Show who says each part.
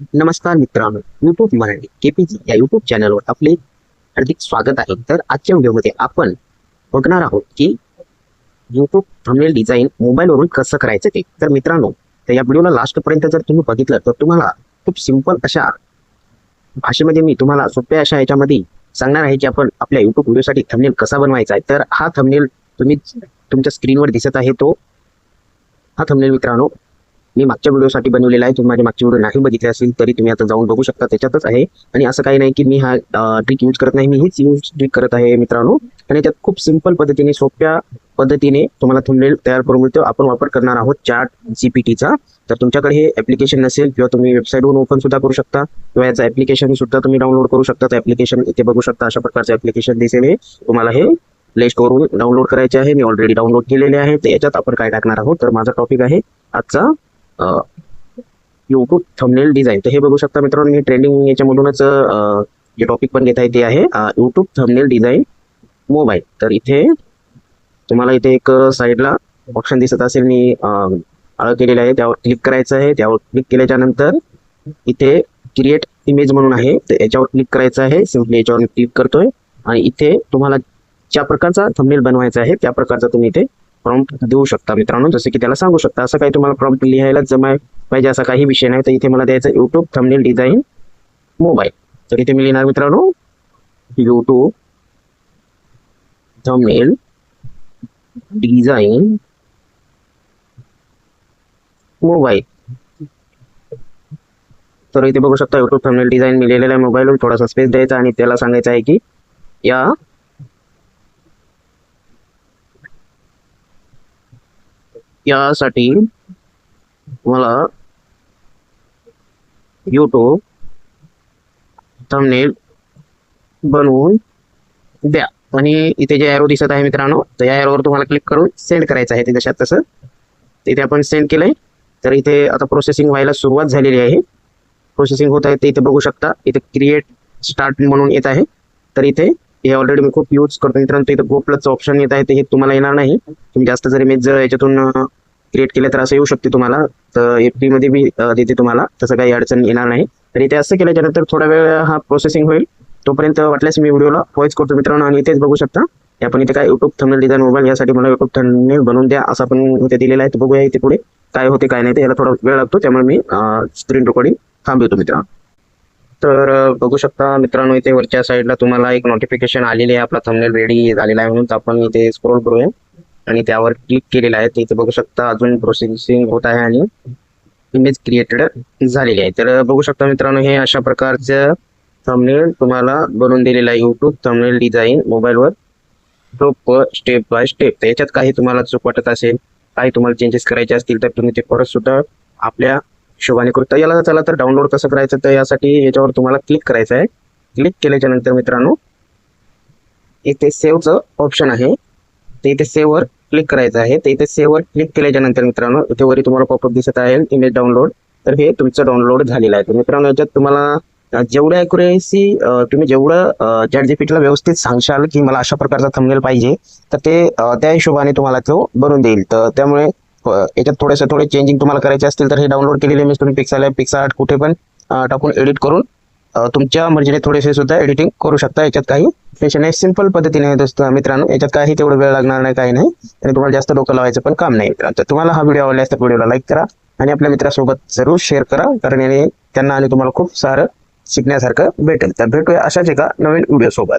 Speaker 1: नमस्कार मित्रांनो YouTube Marathi KPG या युट्यूब चॅनलवर आपले हार्दिक स्वागत आहे. तर आजच्या व्हिडिओमध्ये आपण बघणार आहोत की युट्यूब थंबनेल डिझाईन मोबाईलवरून कसं करायचं ते. तर मित्रांनो तर या व्हिडिओला लास्टपर्यंत जर तुम्ही बघितलं तर तुम्हाला खूप सिंपल अशा भाषेमध्ये मी तुम्हाला सोप्या अशा याच्यामध्ये सांगणार आहे की आपण आपल्या युट्यूब व्हिडिओसाठी थंबनेल कसा बनवायचा आहे. तर हा थंबनेल तुम्ही तुमच्या स्क्रीनवर दिसत आहे तो. हा थंबनेल मित्रांनो मी मागच्या व्हिडिओसाठी बनवलेला आहे. तुम्ही माझे मागचे व्हिडिओ नाही बघितले असेल तरी तुम्ही आता जाऊन बघू शकता. त्याच्यातच आहे. आणि असं काही नाही की मी हा ट्रिक यूज करत नाही. मी हीच यूज ट्रिक करत आहे मित्रांनो. आणि त्यात खूप सिंपल पद्धतीने सोप्या पद्धतीने तुम्हाला थंबनेल तयार करून मिळतो. आपण वापर करणार आहोत चॅट जीपीटीचा तर तुमच्याकडे हे ऍप्लिकेशन नसेल किंवा तुम्ही वेबसाईटवरून ओपन सुद्धा करू शकता किंवा याचं ऍप्लिकेशन सुद्धा तुम्ही डाउनलोड करू शकता. ऍप्लिकेशन इथे बघू शकता. अशा प्रकारचं ऍप्लिकेशन दिसेल हे. तुम्हाला हे प्ले स्टोअरवरून डाउनलोड करायचे आहे. मी ऑलरेडी डाउनलोड केलेले आहे. तर याच्यात आपण काय टाकणार आहोत? तर माझा टॉपिक आहे आजचा युट्यूब थंबनेल डिझाईन तर हे बघू शकता मित्रांनो मी ट्रेंडिंग याच्यामधूनच जे टॉपिक पण घेत आहे. ते आहे युट्यूब थंबनेल डिझाईन मोबाईल तर इथे तुम्हाला इथे एक साईडला ऑप्शन दिसत असेल मी आळ केलेलं आहे. त्यावर क्लिक करायचं आहे. त्यावर क्लिक केल्याच्यानंतर इथे क्रिएट इमेज म्हणून आहे. तर याच्यावर क्लिक करायचं आहे. सिम्पली याच्यावर क्लिक करतोय. आणि इथे तुम्हाला ज्या प्रकारचा थंबनेल बनवायचा आहे त्या प्रकारचा तुम्ही इथे प्रॉम्प्ट देऊ शकता मित्रांनो जसे की त्याला सांगू शकता असं काही तुम्हाला प्रॉम्प्ट लिहायला जमाय पाहिजे असा काही विषय नाही. तर इथे मला द्यायचं युट्यूब थंबनेल डिझाईन मोबाईल तर इथे मी लिहिणार मित्रांनो युट्यूब थंबनेल डिझाईन मोबाईल तर इथे बघू शकता युट्यूब थंबनेल डिझाईन मी लिहिलेला आहे मोबाईलवर थोडासा स्पेस द्यायचा आणि त्याला सांगायचं आहे की या यासाठी मला यूट्यूब थंबनेल बनवून द्या. आणि इथे जे एरो दिसत आहे मित्रांनो तर या एरोवर तुम्हाला क्लिक करून सेंड करायचं आहे. ते जशात तसं? तिथे आपण सेंड केलंय. तर इथे आता प्रोसेसिंग व्हायला सुरुवात झालेली आहे. प्रोसेसिंग होत आहे ते इथे बघू शकता. इथे क्रिएट स्टार्ट म्हणून येत आहे. तर इथे हे ऑलरेडी मी खूप यूज करतो मित्रांनो इथं इथे गो प्लसचं ऑप्शन येत आहे ते हे तुम्हाला येणार नाही. तुम्ही जास्त जर इमेज जर याच्यातून क्रिएट केलं तर असं येऊ शकते तुम्हाला. तर एफमध्ये बी देते तुम्हाला. तसं काही अडचण येणार नाही. तर इथे असं केल्याच्यानंतर थोडा वेळ हा प्रोसेसिंग होईल. तोपर्यंत वाटल्यास मी व्हिडिओला पॉईज करतो मित्रांनो आणि इथेच बघू शकता. आपण इथे काय युट्यूब थंबनेल डिझाईन मोबाईल यासाठी मला युट्यूब थंबनेल बनवून द्या असं आपण इथे दिलेलं आहे. तर बघूया इथे पुढे काय होते काय नाही ते. याला थोडा वेळ लागतो. त्यामुळे मी स्क्रीन रेकॉर्डिंग थांबवतो मित्रांनो. तर बघू शकता मित्रांनो इथे वरच्या साईडला तुम्हाला एक नोटिफिकेशन आलेली आहे. आपला थंबनेल रेडी झालेला आहे म्हणून आपण इथे स्क्रोल करूया. आणि त्यावर क्लिक केलेलं आहे. तर इथे बघू शकता अजून प्रोसेसिंग होत आहे आणि इमेज क्रिएटेड झालेली आहे. तर बघू शकता मित्रांनो हे अशा प्रकारचं थंबनेल तुम्हाला बनवून दिलेलं आहे. युट्यूब थंबनेल डिझाईन मोबाईलवर प्रॉपर स्टेप बाय स्टेप तर याच्यात काही तुम्हाला चूक वाटत असेल काही तुम्हाला चेंजेस करायचे असतील तर तुम्ही ते परत सुद्धा आपल्या शुभाने करू याला चला तर डाउनलोड कसं करायचं तर यासाठी याच्यावर तुम्हाला क्लिक करायचं आहे. क्लिक केल्याच्यानंतर मित्रांनो इथे सेव्हचं ऑप्शन आहे. ते इथे सेव्हवर क्लिक करायचं आहे. ते इथे सेव्हवर क्लिक केल्याच्यानंतर मित्रांनो इथे वरी तुम्हाला पॉपअप दिसत आहे. इमेज डाउनलोड तर हे तुमचं डाउनलोड झालेलं आहे. तर मित्रांनो याच्यात तुम्हाला जेवढ्या जेवढं अॅक्युरेसी तुम्ही जेवढं चॅट जीपीटीला व्यवस्थित सांगशाल की मला अशा प्रकारचा थंबनेल पाहिजे तर ते त्या हिशोबाने तुम्हाला तो बनवून देईल. तर त्यामुळे याच्यात थोडेसे थोडे चेंजिंग तुम्हाला करायचे असतील तर हे डाउनलोड केलेले इमेज तुम्ही पिक्सल पिक्सा आर्ट कुठे पण टाकून एडिट करून तुमच्या मर्जीने थोडेसे सुद्धा एडिटिंग करू शकता. याच्यात काही टेन्शन नाही. सिंपल पद्धतीने आहे दोस्त मित्रांनो याच्यात काही तेवढं वेळ लागणार नाही काही नाही. आणि तुम्हाला जास्त डोकं लावायचं पण काम नाही. मित्रांनो तुम्हाला हा व्हिडिओ आवडला तर व्हिडिओला लाईक करा आणि आपल्या मित्रासोबत जरूर शेअर करा. कारण याने त्यांना आणि तुम्हाला खूप सारं शिकण्यासारखं भेटेल. तर भेटूया अशाच एका नवीन व्हिडिओ सोबत.